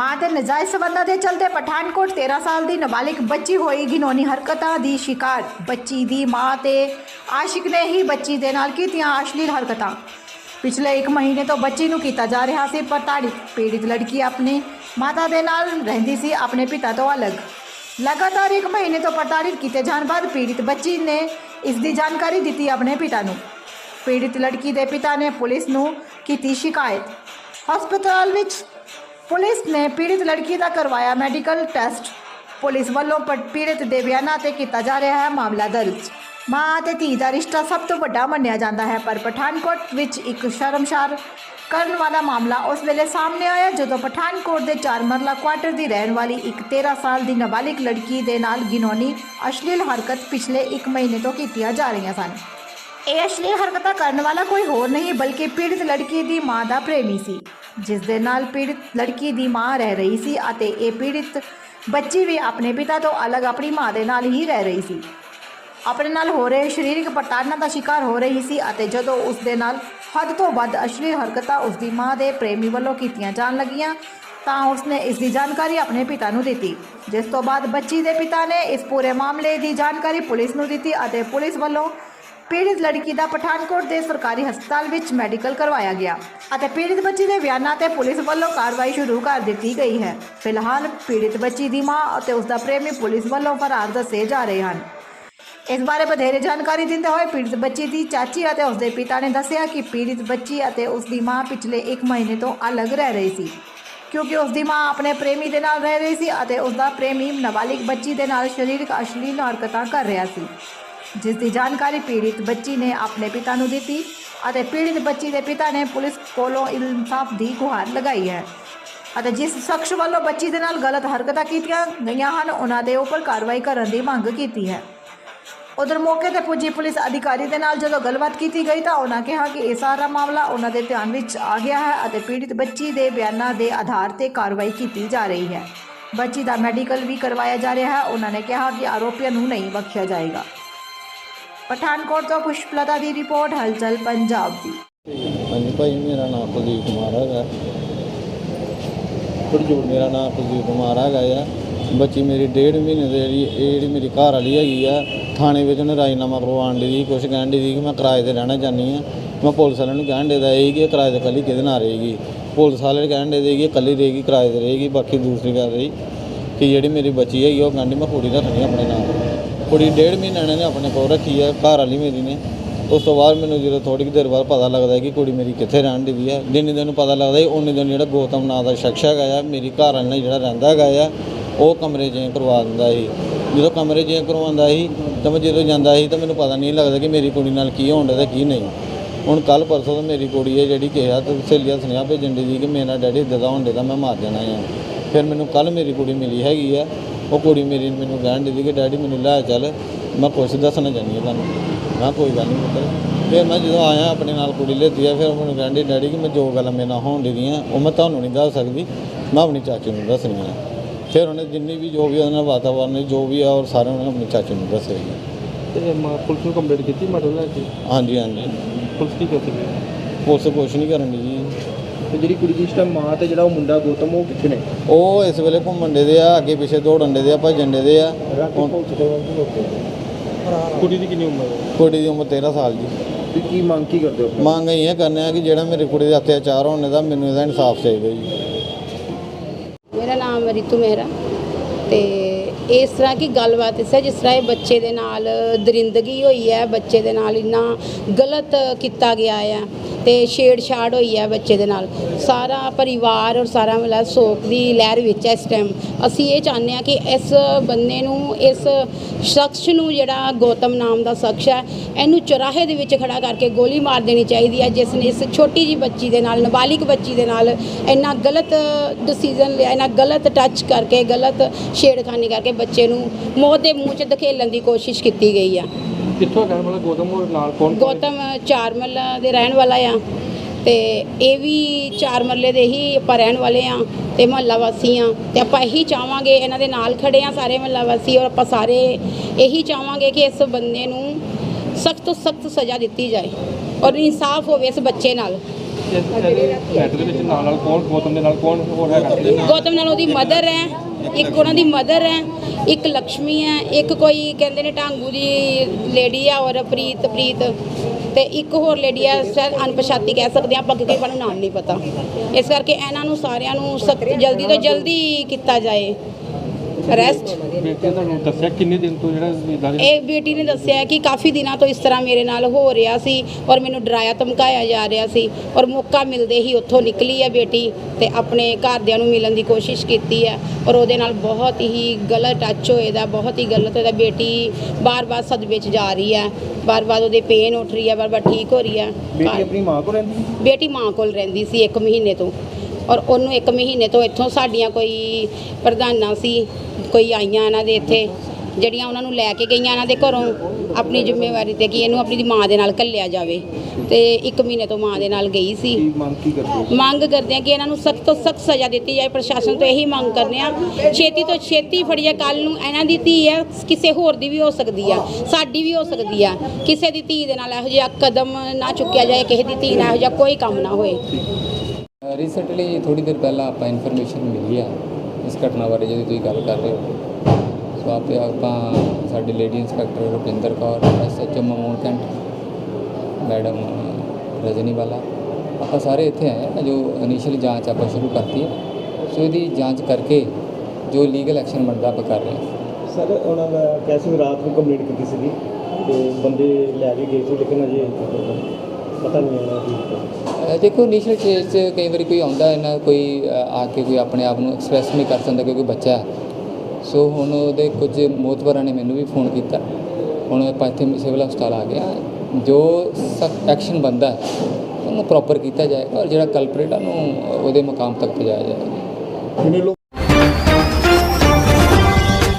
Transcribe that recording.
ਮਾਂ ਦੇ ਨਜਾਇਜ਼ ਸਬੰਧਾਂ ਦੇ ਚਲਦੇ ਪਠਾਨਕੋਟ 13 ਸਾਲ ਦੀ ਨਾਬਾਲਿਗ ਬੱਚੀ ਹੋਈ ਘਿਨੌਣੀ ਹਰਕਤਾਂ ਦੀ ਸ਼ਿਕਾਰ। ਬੱਚੀ ਦੀ ਮਾਂ ਤੇ ਆਸ਼ਿਕ ਨੇ ਹੀ ਬੱਚੀ ਦੇ ਨਾਲ ਕੀਤੀਆਂ ਅਸ਼ਲੀਲ ਹਰਕਤਾਂ। ਪਿਛਲੇ 1 ਮਹੀਨੇ ਤੋਂ ਬੱਚੀ ਨੂੰ ਕੀਤਾ ਜਾ ਰਿਹਾ ਸੀ ਪ੍ਰਤਾੜਿਤ ਪੀੜਿਤ ਲੜਕੀ ਆਪਣੀ ਮਾਤਾ ਦੇ ਨਾਲ ਰਹਿੰਦੀ ਸੀ, ਆਪਣੇ ਪਿਤਾ ਤੋਂ ਅਲੱਗ। ਲਗਾਤਾਰ 1 ਮਹੀਨੇ ਤੋਂ ਪ੍ਰਤਾੜਿਤ ਕੀਤੇ ਜਾਣ ਬਾਅਦ ਪੀੜਿਤ ਬੱਚੀ ਨੇ ਇਸ ਦੀ ਜਾਣਕਾਰੀ ਦਿੱਤੀ ਆਪਣੇ ਪਿਤਾ ਨੂੰ। ਪੀੜਿਤ ਲੜਕੀ ਦੇ ਪਿਤਾ ਨੇ ਪੁਲਿਸ ਨੂੰ ਕੀਤੀ ਸ਼ਿਕਾਇਤ। ਹਸਪਤਾਲ ਵਿੱਚ ਪੁਲਿਸ ਨੇ ਪੀੜਿਤ ਲੜਕੀ ਦਾ ਕਰਵਾਇਆ ਮੈਡੀਕਲ ਟੈਸਟ। ਪੁਲਿਸ ਵੱਲੋਂ ਪ- ਪੀੜਿਤ ਦੇ ਬਿਆਨਾਂ ਤੇ ਕੀਤਾ ਜਾ ਰਿਹਾ ਹੈ ਮਾਮਲਾ ਦਰਜ। ਮਾਂ ਅਤੇ ਧੀ ਦਾ ਰਿਸ਼ਤਾ ਸਭ ਤੋਂ ਵੱਡਾ ਮੰਨਿਆ ਜਾਂਦਾ ਹੈ, ਪਰ ਪਠਾਨਕੋਟ ਵਿੱਚ ਇੱਕ ਸ਼ਰਮਸ਼ਾਰ ਕਰਨ ਵਾਲਾ ਮਾਮਲਾ ਉਸ ਵੇਲੇ ਸਾਹਮਣੇ ਆਇਆ, ਜਦੋਂ ਪਠਾਨਕੋਟ ਦੇ ਚਾਰ ਮਰਲਾ ਕੁਆਟਰ ਦੀ ਰਹਿਣ ਵਾਲੀ ਇੱਕ 13 ਸਾਲ ਦੀ ਨਾਬਾਲਿਗ ਲੜਕੀ ਦੇ ਨਾਲ ਗਿਨੌਣੀ ਅਸ਼ਲੀਲ ਹਰਕਤ ਪਿਛਲੇ 1 ਮਹੀਨੇ ਤੋਂ ਕੀਤੀਆਂ ਜਾ ਰਹੀਆਂ ਸਨ। ਇਹ ਅਸ਼ਲੀਲ ਹਰਕਤਾਂ ਕਰਨ ਵਾਲਾ ਕੋਈ ਹੋਰ ਨਹੀਂ, ਬਲਕਿ ਪੀੜਿਤ ਲੜਕੀ ਦੀ ਮਾਂ ਦਾ ਪ੍ਰੇਮੀ ਸੀ। ਜਿਸ ਦੇ ਨਾਲ ਪੀੜਿਤ ਲੜਕੀ ਦੀ ਮਾਂ ਰਹਿ ਰਹੀ ਸੀ ਅਤੇ ਇਹ ਪੀੜਿਤ ਬੱਚੀ ਵੀ ਆਪਣੇ ਪਿਤਾ ਤੋਂ ਅਲੱਗ ਆਪਣੀ ਮਾਂ ਦੇ ਨਾਲ ਹੀ ਰਹਿ ਰਹੀ ਸੀ। ਆਪਣੇ ਨਾਲ ਹੋ ਰਹੇ ਸਰੀਰਕ ਪ੍ਰਤਾੜਨਾ ਦਾ ਸ਼ਿਕਾਰ ਹੋ ਰਹੀ ਸੀ ਅਤੇ ਜਦੋਂ ਉਸ ਦੇ ਨਾਲ ਹੱਦ ਤੋਂ ਵੱਧ ਅਸ਼ਲੀਲ ਹਰਕਤਾਂ ਉਸ ਦੀ ਮਾਂ ਦੇ ਪ੍ਰੇਮੀ ਵੱਲੋਂ ਕੀਤੀਆਂ ਜਾਣ ਲੱਗੀਆਂ, ਤਾਂ ਉਸਨੇ ਇਸ ਦੀ ਜਾਣਕਾਰੀ ਆਪਣੇ ਪਿਤਾ ਨੂੰ ਦਿੱਤੀ। ਜਿਸ ਤੋਂ ਬਾਅਦ ਬੱਚੀ ਦੇ ਪਿਤਾ ਨੇ ਇਸ ਪੂਰੇ ਮਾਮਲੇ ਦੀ ਜਾਣਕਾਰੀ ਪੁਲਿਸ ਨੂੰ ਦਿੱਤੀ ਅਤੇ ਪੁਲਿਸ ਵੱਲੋਂ ਪੀੜਿਤ ਲੜਕੀ ਦਾ ਪਠਾਨਕੋਟ ਦੇ ਸਰਕਾਰੀ ਹਸਪਤਾਲ ਵਿੱਚ ਮੈਡੀਕਲ ਕਰਵਾਇਆ ਗਿਆ ਅਤੇ ਪੀੜਿਤ ਬੱਚੀ ਦੇ ਬਿਆਨਾਂ ਤੇ ਪੁਲਿਸ ਵੱਲੋਂ ਕਾਰਵਾਈ ਸ਼ੁਰੂ ਕਰ ਦਿੱਤੀ ਗਈ ਹੈ। ਫਿਲਹਾਲ ਪੀੜਿਤ ਬੱਚੀ ਦੀ ਮਾਂ ਅਤੇ ਉਸ ਦਾ ਪ੍ਰੇਮੀ ਪੁਲਿਸ ਵੱਲੋਂ ਫਰਾਰ ਦੱਸੇ ਜਾ ਰਹੇ ਹਨ। ਇਸ ਬਾਰੇ ਵਧੇਰੇ ਜਾਣਕਾਰੀ ਦਿੰਦੇ ਹੋਏ ਪੀੜਤ ਬੱਚੀ ਦੀ ਚਾਚੀ ਅਤੇ ਉਸਦੇ ਪਿਤਾ ਨੇ ਦੱਸਿਆ ਕਿ ਪੀੜਿਤ ਬੱਚੀ ਅਤੇ ਉਸ ਦੀ ਮਾਂ ਪਿਛਲੇ 1 ਮਹੀਨੇ ਤੋਂ ਅਲੱਗ ਰਹਿ ਰਹੀ ਸੀ। ਕਿਉਂਕਿ ਉਸ ਦੀ ਮਾਂ ਆਪਣੇ ਪ੍ਰੇਮੀ ਦੇ ਨਾਲ ਰਹਿ ਰਹੀ ਸੀ ਅਤੇ ਉਸ ਦਾ ਪ੍ਰੇਮੀ ਨਾਬਾਲਿਗ ਬੱਚੀ ਦੇ ਨਾਲ ਸਰੀਰਕ ਅਸ਼ਲੀਲ ਹਰਕਤਾਂ ਕਰ ਰਿਹਾ ਸੀ। ਜਿਸ ਦੀ ਜਾਣਕਾਰੀ ਪੀੜਿਤ ਬੱਚੀ ਨੇ ਆਪਣੇ ਪਿਤਾ ਨੂੰ ਦਿੱਤੀ ਅਤੇ ਪੀੜਿਤ ਬੱਚੀ ਦੇ ਪਿਤਾ ਨੇ ਪੁਲਿਸ ਕੋਲੋਂ ਇਨਸਾਫ ਦੀ ਗੁਹਾਰ ਲਗਾਈ ਹੈ। ਅਤੇ ਜਿਸ ਸ਼ਖਸ ਵੱਲੋਂ ਬੱਚੀ ਦੇ ਨਾਲ ਗਲਤ ਹਰਕਤਾਂ ਕੀਤੀਆਂ ਗਈਆਂ ਹਨ, ਉਹਨਾਂ ਦੇ ਉੱਪਰ ਕਾਰਵਾਈ ਕਰਨ ਦੀ ਮੰਗ ਕੀਤੀ ਹੈ। ਉਧਰ ਮੌਕੇ ਤੇ ਪੁੱਜੀ ਪੁਲਿਸ ਅਧਿਕਾਰੀ ਦੇ ਨਾਲ ਜਦੋਂ ਗੱਲਬਾਤ ਕੀਤੀ ਗਈ ਤਾਂ ਉਹਨਾਂ ਕਿਹਾ ਕਿ ਇਹ ਸਾਰਾ ਮਾਮਲਾ ਉਹਨਾਂ ਦੇ ਧਿਆਨ ਵਿੱਚ ਆ ਗਿਆ ਹੈ ਅਤੇ ਪੀੜਿਤ ਬੱਚੀ ਦੇ ਬਿਆਨਾਂ ਦੇ ਆਧਾਰ ਤੇ ਕਾਰਵਾਈ ਕੀਤੀ ਜਾ ਰਹੀ ਹੈ। ਬੱਚੀ ਦਾ ਮੈਡੀਕਲ ਵੀ ਕਰਵਾਇਆ ਜਾ ਰਿਹਾ ਹੈ। ਉਹਨਾਂ ਨੇ ਕਿਹਾ ਕਿ ਆਰੋਪੀਆਂ ਨੂੰ ਨਹੀਂ ਬਖਸ਼ਿਆ ਜਾਏਗਾ। ਪਠਾਨਕੋਟ ਤੋਂ ਪੁਸ਼ਪਲਤਾ ਦੀ ਰਿਪੋਰਟ, ਹਲਚਲ ਪੰਜਾਬ ਦੀ। ਹਾਂਜੀ ਭਾਈ, ਮੇਰਾ ਨਾਮ ਕੁਲਦੀਪ ਕੁਮਾਰ ਹੈਗਾ। ਪ੍ਰਜੋਤ ਮੇਰਾ ਨਾਮ ਕੁਲਦੀਪ ਕੁਮਾਰ ਹੈਗਾ ਆ। ਬੱਚੀ ਮੇਰੀ ਡੇਢ ਮਹੀਨੇ ਦੇ ਜਿਹੜੀ, ਇਹ ਜਿਹੜੀ ਮੇਰੀ ਘਰ ਵਾਲੀ ਹੈਗੀ ਆ, ਥਾਣੇ ਵਿੱਚ ਉਹਨੇ ਰਾਜੀਨਾਮਾ ਕਰਵਾਉਣ ਦੀ ਕੁਛ ਕਹਿਣ ਦੀ ਕਿ ਮੈਂ ਕਿਰਾਏ ਤੇ ਰਹਿਣਾ ਚਾਹੁੰਦੀ ਆ। ਮੈਂ ਪੁਲਿਸ ਵਾਲਿਆਂ ਨੂੰ ਕਹਿਣ ਦੇ ਦਾ ਇਹ ਕਿ ਕਿਰਾਏ ਤੇ ਕੱਲੀ ਕਿਹਦੇ ਨਾਲ ਰਹੇਗੀ? ਪੁਲਿਸ ਵਾਲੇ ਕਹਿਣ ਦੇ ਦੇਗੀ ਕਿ ਕੱਲੀ ਰਹੇਗੀ, ਕਿਰਾਏ ਤੇ ਰਹੇਗੀ, ਬਾਕੀ ਦੂਸਰੀ ਗੱਲ ਰਹੀ ਕਿ ਜਿਹੜੀ ਮੇਰੀ ਬੱਚੀ ਹੈਗੀ ਉਹ ਕਹਿੰਦੀ ਮੈਂ ਕੁੜੀ ਰੱਖਣੀ ਆਪਣੇ ਨਾਲ। ਕੁੜੀ ਡੇਢ ਮਹੀਨਾ ਇਹਨਾਂ ਨੇ ਆਪਣੇ ਕੋਲ ਰੱਖੀ ਹੈ ਘਰ ਵਾਲੀ ਮੇਰੀ ਨੇ। ਉਸ ਤੋਂ ਬਾਅਦ ਮੈਨੂੰ ਜਦੋਂ ਥੋੜੀ ਦੇਰ ਬਾਅਦ ਪਤਾ ਲੱਗਦਾ ਕਿ ਕੁੜੀ ਮੇਰੀ ਕਿੱਥੇ ਰਹਿਣ ਦੀ ਹੈ ਜਿੰਨੇ ਦਿਨ ਪਤਾ ਲੱਗਦਾ ਹੈ ਉਨੇ ਦਿਨ ਜਿਹੜਾ ਗੌਤਮ ਨਾਂ ਦਾ ਸ਼ਖਸ ਹੈਗਾ ਆ, ਮੇਰੀ ਘਰ ਵਾਲੇ ਨਾਲ ਜਿਹੜਾ ਰਹਿੰਦਾ ਹੈਗਾ ਆ, ਉਹ ਕਮਰੇ ਚੇਂਜ ਕਰਵਾ ਦਿੰਦਾ ਸੀ। ਜਦੋਂ ਕਮਰੇ ਚੇਂਜ ਕਰਵਾਉਂਦਾ ਸੀ, ਤਾਂ ਮੈਂ ਜਦੋਂ ਜਾਂਦਾ ਸੀ, ਤਾਂ ਮੈਨੂੰ ਪਤਾ ਨਹੀਂ ਲੱਗਦਾ ਕਿ ਮੇਰੀ ਕੁੜੀ ਨਾਲ ਕੀ ਹੋਣ ਡਿਆ ਤੇ ਕੀ ਨਹੀਂ। ਹੁਣ ਕੱਲ ਪਰਸੋਂ ਤੋਂ ਮੇਰੀ ਕੁੜੀ ਹੈ ਜਿਹੜੀ ਕਿਹਾ ਤੇ ਸਹੇਲੀਆਂ ਸੁਨੇਹਾ ਭੇਜਣ ਦੀ ਸੀ ਕਿ ਮੇਰਾ ਡੈਡੀ ਇੱਦਾਂ ਦਾ ਹੋਣ ਡਿਆ ਮੈਂ ਮਾਰ ਜਾਣਾ ਆ। ਫਿਰ ਮੈਨੂੰ ਕੱਲ ਮੇਰੀ ਕੁੜੀ ਮਿਲੀ ਹੈਗੀ ਆ ਉਹ ਕੁੜੀ ਮੇਰੀ ਮੈਨੂੰ ਕਹਿਣ ਦੀ ਕਿ ਡੈਡੀ ਮੈਨੂੰ ਲੈ ਚੱਲ ਮੈਂ ਕੁਛ ਦੱਸਣਾ ਚਾਹੁੰਦੀ ਹਾਂ ਤੁਹਾਨੂੰ। ਮੈਂ ਕੋਈ ਗੱਲ ਨਹੀਂ ਪੁੱਤਰ। ਫਿਰ ਮੈਂ ਜਦੋਂ ਆਇਆ ਆਪਣੇ ਨਾਲ ਕੁੜੀ ਲੈਤੀ ਆ ਫਿਰ ਉਹ ਮੈਨੂੰ ਕਹਿੰਦੀ ਡੈਡੀ ਕਿ ਮੈਂ ਜੋ ਗੱਲਾਂ ਮੇਰੇ ਨਾਲ ਹੋਣ ਡੀਆਂ ਉਹ ਮੈਂ ਤੁਹਾਨੂੰ ਨਹੀਂ ਦੱਸ ਸਕਦੀ। ਮੈਂ ਆਪਣੀ ਚਾਚੀ ਨੂੰ ਦੱਸਣੀ ਆ। ਫਿਰ ਉਹਨੇ ਜਿੰਨੀ ਵੀ ਜੋ ਵੀ ਉਹਦੇ ਨਾਲ ਵਾਤਾਵਰਨ ਜੋ ਵੀ ਆ ਔਰ ਸਾਰੇ ਉਹਨੇ ਆਪਣੀ ਚਾਚੀ ਨੂੰ ਦੱਸਿਆ। ਤੇ ਮੈਂ ਪੁਲਿਸ ਨੂੰ ਕੰਪਲੇਂਟ ਕੀਤੀ ਮਰਡਰ ਲੈ ਕੇ? ਹਾਂਜੀ ਹਾਂਜੀ। ਪੁਲਿਸ ਕੀ ਕਰਦੀ ਹੈ ਪੁਲਿਸ ਕੁਛ ਨਹੀਂ ਕਰਨ ਦੀ ਜੀ। ਤੇ ਜਿਹੜੀ ਕੁੜੀ ਦੀ ਇਸ ਟਾਈਮ ਮਾਂ ਤੇ ਜਿਹੜਾ ਉਹ ਮੁੰਡਾ ਗੌਤਮ ਉਹ ਕਿੱਥੇ ਨੇ? ਉਹ ਇਸ ਵੇਲੇ ਘੁੰਮਣ ਦੇ ਆ ਅੱਗੇ ਪਿੱਛੇ ਦੌੜਨ ਦੇ ਆ ਭੱਜਣ ਦੇ ਆ। ਹੁਣ ਕੁੜੀ ਦੀ ਕਿੰਨੀ ਉਮਰ ਹੈ? ਕੁੜੀ ਦੀ ਉਮਰ 13 ਸਾਲ ਜੀ ਤੇ ਕੀ ਮੰਗ ਕੀ ਕਰਦੇ ਹੋ ਮੰਗ ਇਹ ਹੈ ਕਰਨੇ ਆ ਕਿ ਜਿਹੜਾ ਮੇਰੇ ਕੁੜੀ ਦੇ ਅਤਿਆਚਾਰ ਹੋਣੇ ਦਾ ਮੈਨੂੰ ਇਹਦਾ ਇਨਸਾਫ ਚਾਹੀਦਾ ਜੀ। ਮੇਰਾ ਨਾਮ ਰਿਤੂ ਮਹਿਰਾ ਤੇ ਇਸ ਤਰ੍ਹਾਂ ਕੀ ਗੱਲਬਾਤ ਇਸ ਹੈ ਜਿਸ ਤਰ੍ਹਾਂ ਇਹ ਬੱਚੇ ਦੇ ਨਾਲ ਦਰਿੰਦਗੀ ਹੋਈ ਹੈ ਬੱਚੇ ਦੇ ਨਾਲ ਇੰਨਾ ਗਲਤ ਕੀਤਾ ਗਿਆ ਹੈ ਤੇ ਛੇੜਛਾੜ ਹੋਈ ਹੈ ਬੱਚੇ ਦੇ ਨਾਲ। ਸਾਰਾ ਪਰਿਵਾਰ ਔਰ ਸਾਰਾ ਮਤਲਬ ਸੋਕ ਦੀ ਲਹਿਰ ਵਿੱਚ ਹੈ ਇਸ ਟਾਈਮ ਅਸੀਂ ਇਹ ਚਾਹੁੰਦੇ ਹਾਂ ਕਿ ਇਸ ਬੰਦੇ ਨੂੰ, ਇਸ ਸ਼ਖਸ ਨੂੰ ਜਿਹੜਾ ਗੌਤਮ ਨਾਮ ਦਾ ਸ਼ਖਸ ਹੈ, ਇਹਨੂੰ ਚੁਰਾਹੇ ਦੇ ਵਿੱਚ ਖੜਾ ਕਰਕੇ ਗੋਲੀ ਮਾਰ ਦੇਣੀ ਚਾਹੀਦੀ ਹੈ, ਜਿਸ ਨੇ ਇਸ ਛੋਟੀ ਜੀ ਬੱਚੀ ਦੇ ਨਾਲ, ਨਾਬਾਲਿਗ ਬੱਚੀ ਦੇ ਨਾਲ ਇੰਨਾ ਗਲਤ ਡਿਸੀਜਨ ਲਿਆ, ਇੰਨਾ ਗਲਤ ਟੱਚ ਕਰਕੇ, ਗਲਤ ਛੇੜਖਾਨੀ ਕਰਕੇ ਬੱਚੇ ਨੂੰ ਮੌਤ ਦੇ ਮੂੰਹ 'ਚ ਧਕੇਲਣ ਦੀ ਕੋਸ਼ਿਸ਼ ਕੀਤੀ ਗਈ ਆ। ਕਿੱਥੋਂ ਕਹਿਣ ਵਾਲਾ ਗੌਤਮ ਉਹ ਨਾਲ ਕੌਣ ਗੌਤਮ ਚਾਰ ਮੱਲਾ ਦੇ ਰਹਿਣ ਵਾਲਾ ਆ ਤੇ ਇਹ ਵੀ ਚਾਰ ਮਰਲੇ ਦੇ ਹੀ ਆਪਾਂ ਰਹਿਣ ਵਾਲੇ ਆ ਤੇ ਮਹੱਲਾ ਵਾਸੀ ਆ ਤੇ ਆਪਾਂ ਇਹੀ ਚਾਹਾਂਗੇ ਇਹਨਾਂ ਦੇ ਨਾਲ ਖੜੇ ਆ ਸਾਰੇ ਮਹੱਲਾ ਵਾਸੀ ਔਰ ਆਪਾਂ ਸਾਰੇ ਇਹੀ ਚਾਹਾਂਗੇ ਕਿ ਇਸ ਬੰਦੇ ਨੂੰ ਸਖਤ ਤੋਂ ਸਖਤ ਸਜ਼ਾ ਦਿੱਤੀ ਜਾਏ ਔਰ ਇਨਸਾਫ ਹੋਵੇ ਇਸ ਬੱਚੇ ਨਾਲ। ਫਲੈਟ ਦੇ ਵਿੱਚ ਨਾਲ ਨਾਲ ਕੌਣ ਗੌਤਮ ਦੇ ਨਾਲ ਕੌਣ ਹੋਰ ਹੈਗਾ? ਗੌਤਮ ਨਾਲ ਉਹਦੀ ਮਦਰ ਹੈ। ਇੱਕ ਉਹਨਾਂ ਦੀ ਮਦਰ ਹੈ, ਇੱਕ ਲక్ష్ਮੀ ਹੈ, ਇੱਕ ਕੋਈ ਕਹਿੰਦੇ ਨੇ ਢਾਂਗੂ ਦੀ ਲੇਡੀ ਆ ਔਰ ਪ੍ਰੀਤ ਪ੍ਰੀਤ ਤੇ ਇੱਕ ਹੋਰ ਲੇਡੀ ਆ, ਸ਼ਾਇਦ ਅਣਪਛਾਤੀ ਕਹਿ ਸਕਦੇ ਆ ਆਪਾਂ ਕਿਉਂਕਿ ਸਾਨੂੰ ਨਾਮ ਨਹੀਂ ਪਤਾ। ਇਸ ਕਰਕੇ ਇਹਨਾਂ ਨੂੰ ਸਾਰਿਆਂ ਨੂੰ ਸਖਤ ਜਲਦੀ ਤੋਂ ਜਲਦੀ ਕੀਤਾ ਜਾਏ। ਅਰੈਸਟ ਬੇਟੀ ਨੇ ਤੁਹਾਨੂੰ ਦੱਸਿਆ ਕਿੰਨੇ ਦਿਨ ਤੋਂ ਜਿਹੜਾ ਇਦਾਂ ਇਹ ਬੇਟੀ ਨੇ ਦੱਸਿਆ ਕਿ ਕਾਫੀ ਦਿਨਾਂ ਤੋਂ ਇਸ ਤਰ੍ਹਾਂ ਮੇਰੇ ਨਾਲ ਹੋ ਰਿਹਾ ਸੀ ਔਰ ਮੈਨੂੰ ਡਰਾਇਆ ਧਮਕਾਇਆ ਜਾ ਰਿਹਾ ਸੀ ਔਰ ਮੌਕਾ ਮਿਲਦੇ ਹੀ ਉੱਥੋਂ ਨਿਕਲੀ ਹੈ ਬੇਟੀ ਤੇ ਆਪਣੇ ਘਰਦਿਆਂ ਨੂੰ ਮਿਲਣ ਦੀ ਕੋਸ਼ਿਸ਼ ਕੀਤੀ ਹੈ ਔਰ ਉਹਦੇ ਨਾਲ ਬਹੁਤ ਹੀ ਗਲਤ ਟੱਚ ਹੋਏ ਦਾ ਬਹੁਤ ਹੀ ਗਲਤ ਹੋਇਆ ਬੇਟੀ ਬਾਰ-ਬਾਰ ਸਦਮੇ 'ਚ ਜਾ ਰਹੀ ਹੈ ਬਾਰ-ਬਾਰ ਉਹਦੇ ਪੇਨ ਉੱਠ ਰਹੀ ਹੈ ਬਾਰ-ਬਾਰ ਠੀਕ ਹੋ ਰਹੀ ਹੈ। ਬੇਟੀ ਆਪਣੀ ਮਾਂ ਕੋਲ ਰਹਿੰਦੀ ਸੀ? ਬੇਟੀ ਮਾਂ ਕੋਲ ਰਹਿੰਦੀ ਸੀ 1 ਮਹੀਨੇ ਤੋਂ। ਔਰ ਉਹਨੂੰ 1 ਮਹੀਨੇ ਤੋਂ ਇੱਥੋਂ ਸਾਡੀਆਂ ਕੋਈ ਪ੍ਰਧਾਨਾਂ ਸੀ ਕੋਈ ਆਈਆਂ ਇਹਨਾਂ ਦੇ ਇੱਥੇ ਜਿਹੜੀਆਂ ਉਹਨਾਂ ਨੂੰ ਲੈ ਕੇ ਗਈਆਂ ਇਹਨਾਂ ਦੇ ਘਰੋਂ ਆਪਣੀ ਜ਼ਿੰਮੇਵਾਰੀ ਤੇ ਕਿ ਇਹਨੂੰ ਆਪਣੀ ਮਾਂ ਦੇ ਨਾਲ ਘੱਲਿਆ ਜਾਵੇ। ਤੇ 1 ਮਹੀਨੇ ਤੋਂ ਮਾਂ ਦੇ ਨਾਲ ਗਈ ਸੀ? ਮੰਗ ਕਰਦੇ ਆ ਕਿ ਇਹਨਾਂ ਨੂੰ ਸਖਤ ਤੋਂ ਸਖਤ ਸਜ਼ਾ ਦਿੱਤੀ ਜਾਏ। ਪ੍ਰਸ਼ਾਸਨ ਤੋਂ ਇਹੀ ਮੰਗ ਕਰਨੇ ਆ ਛੇਤੀ ਤੋਂ ਛੇਤੀ ਫੜੀਏ ਕੱਲ ਨੂੰ ਇਹਨਾਂ ਦੀ ਧੀ ਹੈ। ਕਿਸੇ ਹੋਰ ਦੀ ਵੀ ਹੋ ਸਕਦੀ ਆ। ਸਾਡੀ ਵੀ ਹੋ ਸਕਦੀ ਆ। ਕਿਸੇ ਦੀ ਧੀ ਦੇ ਨਾਲ ਇਹੋ ਜਿਹਾ ਕਦਮ ਨਾ ਚੁੱਕਿਆ ਜਾਏ ਕਿਸੇ ਦੀ ਧੀ ਨਾਲ ਇਹੋ ਜਿਹਾ ਕੋਈ ਕੰਮ ਨਾ ਹੋਏ। ਰੀਸੈਂਟਲੀ ਥੋੜੀ ਦੇਰ ਪਹਿਲਾਂ ਆਪਾਂ ਇਨਫੋਰਮੇਸ਼ਨ ਮਿਲੀ ਆ ਇਸ ਘਟਨਾ ਬਾਰੇ ਜਿਹੜੀ ਤੁਸੀਂ ਗੱਲ ਕਰ ਰਹੇ ਹੋ। ਸੋ ਆਪੇ ਆਪਾਂ ਸਾਡੇ lady inspector Rupinder Kaur SHO Mamun Cantt madam Rajni ਵਾਲਾ, ਆਪਾਂ ਸਾਰੇ ਇੱਥੇ ਆਏ ਆ ਜੋ ਇਨੀਸ਼ੀਅਲ ਜਾਂਚ ਆਪਾਂ ਸ਼ੁਰੂ ਕਰਤੀ ਹੈ ਸੋ ਇਹਦੀ ਜਾਂਚ ਕਰਕੇ ਜੋ ਲੀਗਲ ਐਕਸ਼ਨ ਬਣਦਾ ਆਪਾਂ ਕਰ ਰਹੇ ਹਾਂ ਸਰ, ਉਹਨਾਂ ਦਾ ਕੈਸੇ ਰਾਤ ਨੂੰ ਕੰਪਲੀਟ ਕੀਤੀ ਸੀਗੀ ਤੇ ਬੰਦੇ ਲੈ ਕੇ ਗਏ ਸੀ, ਲੇਕਿਨ ਅਜੇ ਪਤਾ ਨਹੀਂ ਆਉਣਾ ਕੀ ਅ, ਦੇਖੋ ਇਨੀਸ਼ੀਅਲ ਸਟੇਜ 'ਚ ਕਈ ਵਾਰੀ ਕੋਈ ਆਉਂਦਾ ਇਹਨਾਂ ਕੋਈ ਅ, ਆ ਕੇ ਕੋਈ ਆਪਣੇ ਆਪ ਨੂੰ ਐਕਸਪ੍ਰੈਸ ਨਹੀਂ ਕਰ ਸਕਦਾ ਕਿਉਂਕਿ ਬੱਚਾ ਹੈ। ਸੋ ਹੁਣ ਉਹਦੇ ਕੁਝ ਮੋਤਬਰਾਂ ਨੇ ਮੈਨੂੰ ਵੀ ਫੋਨ ਕੀਤਾ। ਹੁਣ ਆਪਾਂ ਇੱਥੇ ਸਿਵਲ ਹਸਪਤਾਲ ਆ ਗਿਆ ਜੋ ਸਖਤ ਐਕਸ਼ਨ ਬੰਦਾ ਉਹਨੂੰ ਪ੍ਰੋਪਰ ਕੀਤਾ ਜਾਏਗਾ ਔਰ ਜਿਹੜਾ ਕਲਪਰੇਟ ਆ ਉਹਨੂੰ ਉਹਦੇ ਮੁਕਾਮ ਤੱਕ ਪਹੁੰਚਾਇਆ ਜਾਏਗਾ। ਕਿੰਨੇ ਲੋਕ